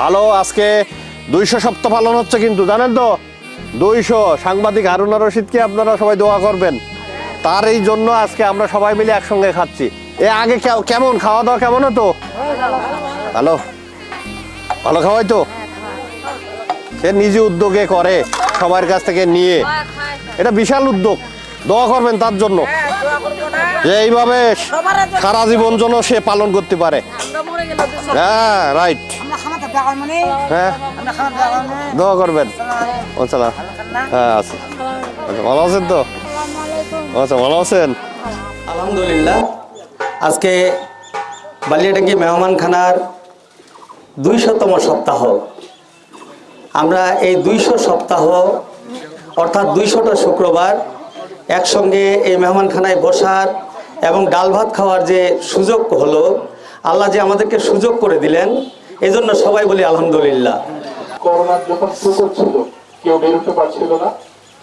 ভালো, আজকে দুইশো সপ্তাহ পালন হচ্ছে কিন্তু, জানেন তো? দুইশো। সাংবাদিক হারুনা রশিদকে আপনারা সবাই দোয়া করবেন। তার এই জন্য আজকে আমরা সবাই মিলে একসঙ্গে খাচ্ছি। এ আগে কেমন? খাওয়া দাওয়া কেমন হতো? ভালো। ভালো খাওয়াই তো? সে নিজে উদ্যোগে করে সবার কাছ থেকে নিয়ে। এটা বিশাল উদ্যোগ। দোয়া করবেন তার জন্য। এইভাবে সারা জীবন জন্য সে পালন করতে পারে। হ্যাঁ রাইট হ্যাঁ। দোয়া করবেন। আচ্ছা হ্যাঁ আচ্ছা আচ্ছা ভালো আছেন তো? আচ্ছা ভালো আছেন? আলহামদুলিল্লাহ। আজকে বালিয়াডাঙ্গি মেহমানখানার দুইশতম সপ্তাহ। আমরা এই দুইশো সপ্তাহ, অর্থাৎ দুইশোটা শুক্রবার একসঙ্গে এই মেহমানখানায় বসার এবং ডাল ভাত খাওয়ার যে সুযোগ হলো আল্লাহ যে আমাদেরকে সুযোগ করে দিলেন এজন্য সবাই বলি আলহামদুলিল্লাহ। করোনার যখন প্রকোপ ছিল কেউ বেরোতে পারছিল না।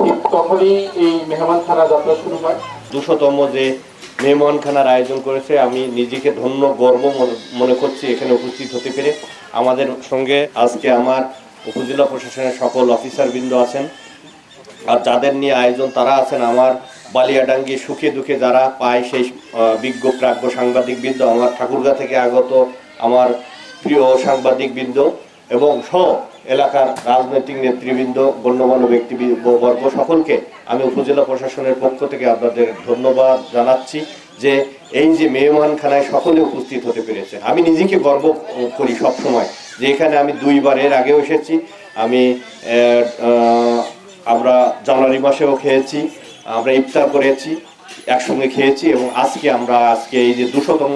ঠিক তখনই এই মেহমানখানা যাত্রা শুরু হয়। দুশোতম যে মেহমানখানার আয়োজন করেছে আমি নিজেকে ধন্য গর্ব মনে- মনে করছি এখানে উপস্থিত হতে পেরে। আমাদের সঙ্গে আজকে আমার উপজেলা প্রশাসনের সকল অফিসারবৃন্দ আছেন। আর যাদের নিয়ে আয়োজন তারা আছেন আমার বালিয়াডাঙ্গি সুখে দুঃখে যারা পায় সেই বিজ্ঞ প্রাজ্ঞ সাংবাদিকবৃন্দ, আমার ঠাকুরগা থেকে আগত আমার প্রিয় সাংবাদিকবৃন্দ এবং সহ এলাকার রাজনৈতিক নেতৃবৃন্দ, গণ্যমান্য ব্যক্তিবর্গ সকলকে আমি উপজেলা প্রশাসনের পক্ষ থেকে আপনাদের ধন্যবাদ জানাচ্ছি যে এই যে মেহমানখানায় সকলে উপস্থিত হতে পেরেছে আমি নিজেকে গর্ব করি সব সময় যে এখানে আমি দুইবার এর আগেও এসেছি। আমি আমরা জানুয়ারি মাসেও খেয়েছি, আমরা ইফতার করেছি, একসঙ্গে খেয়েছি এবং আজকে আমরা আজকে এই যে দুশোতম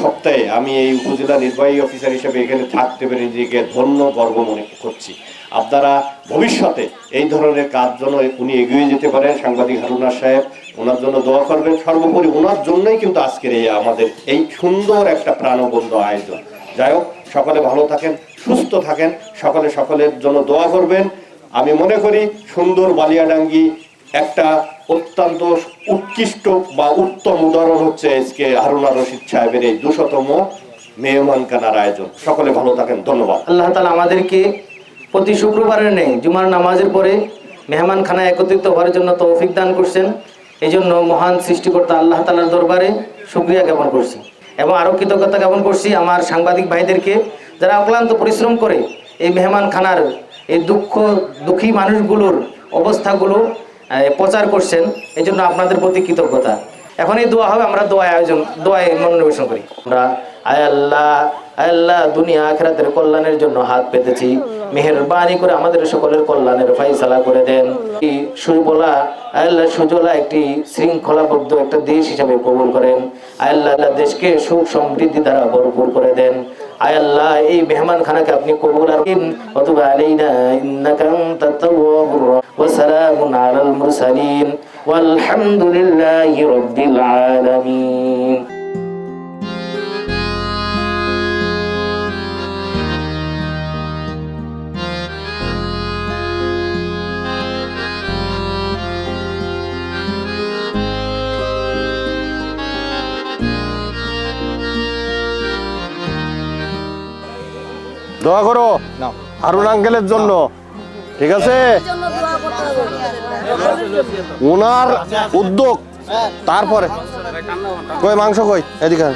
সপ্তাহে আমি এই উপজেলা নির্বাহী অফিসার হিসেবে এখানে থাকতে পেরে নিজেকে ধন্য, গর্ব মনে করছি। আপনারা ভবিষ্যতে এই ধরনের কাজ জন্য উনি এগিয়ে যেতে পারেন, সাংবাদিক হারুনা সাহেব, ওনার জন্য দোয়া করবেন। সর্বোপরি ওনার জন্যই কিন্তু আজকের এই আমাদের এই সুন্দর একটা প্রাণবন্ধ আয়োজন। যাই হোক, সকলে ভালো থাকেন, সুস্থ থাকেন, সকলে সকলের জন্য দোয়া করবেন। আমি মনে করি সুন্দর বালিয়াডাঙ্গি একটা অত্যন্ত উৎকৃষ্ট বা উত্তম উদাহরণ হচ্ছে আজকে হারুনা রশিদ সাহেবের এই দুশতম মেহমানখানার আয়োজন। সকলে ভালো থাকেন, ধন্যবাদ। আল্লাহ তালা আমাদেরকে প্রতি শুক্রবারের নেই জুমার নামাজের পরে মেহমানখানায় একত্রিত হওয়ার জন্য তৌফিক দান করছেন। এই জন্য মহান সৃষ্টিকর্তা আল্লাহ তালার দরবারে শুক্রিয়া জ্ঞাপন করছি। এবং আরও কৃতজ্ঞতা জ্ঞাপন করছি আমার সাংবাদিক ভাইদেরকে যারা অক্লান্ত পরিশ্রম করে এই মেহমানখানার এই দুঃখ দুঃখী মানুষগুলোর অবস্থাগুলো প্রচার করছেন এই জন্য আপনাদের প্রতি কৃতজ্ঞতা। এখন এই দোয়া হবে, আমরা দোয়া আয়োজন, দোয়ায় মনোনিবেশন করি। আমরা আয় আল্লাহ আল্লাহ, দুনিয়া আখেরাতের কল্যাণের জন্য হাত পেতেছি। মেহেরবানি করে আমাদের সকলের কল্যাণের ফাইসালা করে দেন। এই সুবলা আয় আল্লাহ সুজলা একটি শৃঙ্খলাবদ্ধ একটা দেশ হিসাবে কবুল করেন। আল্লাহ আল্লাহ দেশকে সুখ সমৃদ্ধি দ্বারা ভরপুর করে দেন। আয় আল্লাহ এই মেহমান খানাকে আপনি কবুল আর অথবা আলাইনা ইন্নাকা আনতাত ওয়া সালামুন আলাল মুরসালিন। والحمد لله رب العالمين দোয়া করো হারুন আঙ্কেলের জন্য ঠিক আছে? ওনার উদ্যোগ তারপরে। কই মাংস কই? এদিকে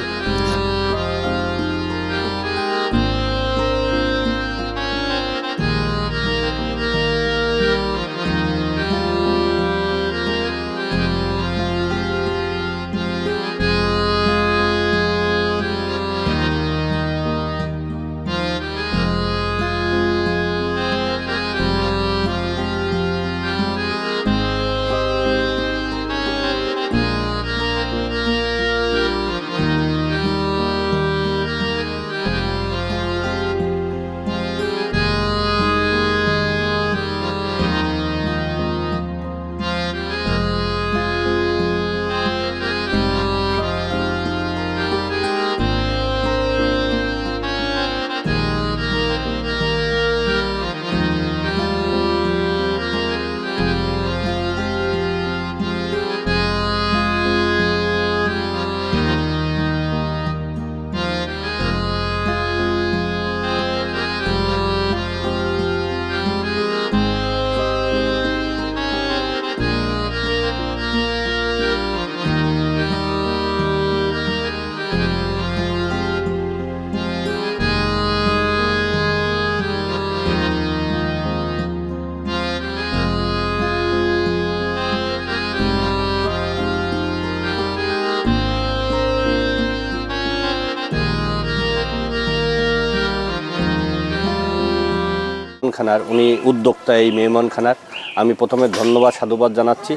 মেহমানখানার উনি উদ্যোক্তা এই মেহমানখানার আমি প্রথমে ধন্যবাদ, সাধুবাদ জানাচ্ছি।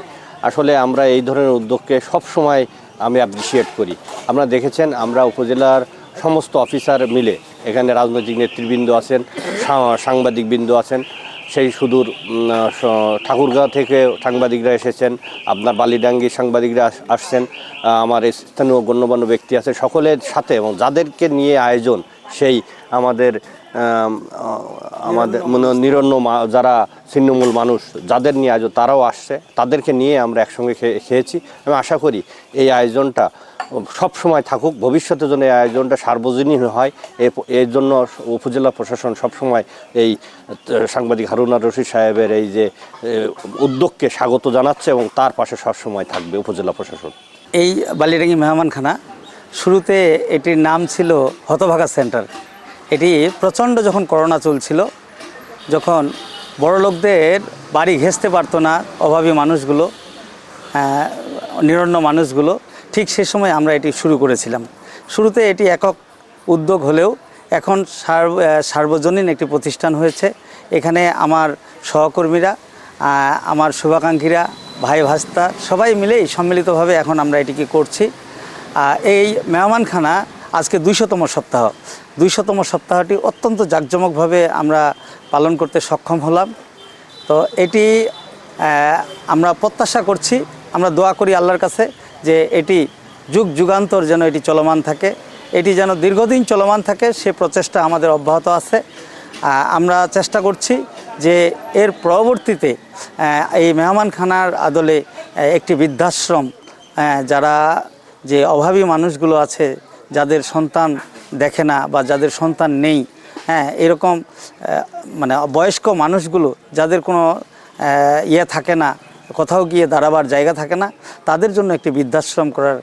আসলে আমরা এই ধরনের উদ্যোগকে সব সময় আমি অ্যাপ্রিসিয়েট করি। আপনারা দেখেছেন, আমরা উপজেলার সমস্ত অফিসার মিলে এখানে রাজনৈতিক নেতৃবৃন্দ আছেন সাংবাদিকবৃন্দ আছেন। সেই সুদূর ঠাকুরগাঁও থেকে সাংবাদিকরা এসেছেন, আপনার বালিডাঙ্গির সাংবাদিকরা আসছেন আমার স্থানীয় গণ্যমান্য ব্যক্তি আছে। সকলের সাথে এবং যাদেরকে নিয়ে আয়োজন, সেই আমাদের আমাদের মনে নিরন্ন যারা ছিন্নমূল মানুষ, যাদের নিয়ে আয়োজন তারাও আসছে, তাদেরকে নিয়ে আমরা একসঙ্গে খেয়ে- খেয়েছি। আমি আশা করি এই আয়োজনটা সব সময় থাকুক, ভবিষ্যতে যেন এই আয়োজনটা সার্বজনীন হয় এর জন্য উপজেলা প্রশাসন সব সময় এই, সাংবাদিক হারুনা রশিদ সাহেবের এই যে উদ্যোগকে স্বাগত জানাচ্ছে এবং তার পাশে সব সময় থাকবে উপজেলা প্রশাসন। এই বালিডাঙ্গি মেহমানখানা, শুরুতে এটির নাম ছিল হতভাগা সেন্টার। এটি প্রচণ্ড যখন করোনা চলছিল, যখন বড় লোকদের বাড়ি ঘেঁচতে পারতো না অভাবী মানুষগুলো নিরন্ন মানুষগুলো, ঠিক সে সময় আমরা এটি শুরু করেছিলাম। শুরুতে এটি একক উদ্যোগ হলেও এখন সার্ব সার্বজনীন একটি প্রতিষ্ঠান হয়েছে। এখানে আমার সহকর্মীরা আমার শুভাকাঙ্ক্ষীরা, ভাই ভাস্তা, সবাই মিলেই সম্মিলিতভাবে এখন আমরা এটিকে করছি। এই মেহমানখানা আজকে দুইশতম সপ্তাহ। দুইশতম সপ্তাহটি অত্যন্ত জাঁকজমকভাবে আমরা পালন করতে সক্ষম হলাম। তো এটি আমরা প্রত্যাশা করছি, আমরা দোয়া করি আল্লাহর কাছে যে এটি যুগ যুগান্তর যেন এটি চলমান থাকে। এটি যেন দীর্ঘদিন চলমান থাকে, সে প্রচেষ্টা আমাদের অব্যাহত আছে। আমরা চেষ্টা করছি যে এর পরবর্তীতে এই মেহমানখানার আদলে একটি বৃদ্ধাশ্রম যারা যে অভাবী মানুষগুলো আছে যাদের সন্তান দেখে না বা যাদের সন্তান নেই হ্যাঁ এরকম মানে বয়স্ক মানুষগুলো যাদের কোনো ইয়ে থাকে না, কোথাও গিয়ে দাঁড়াবার জায়গা থাকে না, তাদের জন্য একটি বৃদ্ধাশ্রম করার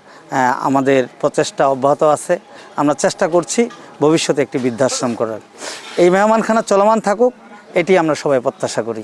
আমাদের প্রচেষ্টা অব্যাহত আছে। আমরা চেষ্টা করছি ভবিষ্যতে একটি বৃদ্ধাশ্রম করার। এই মেহমানখানা চলমান থাকুক, এটি আমরা সবাই প্রত্যাশা করি।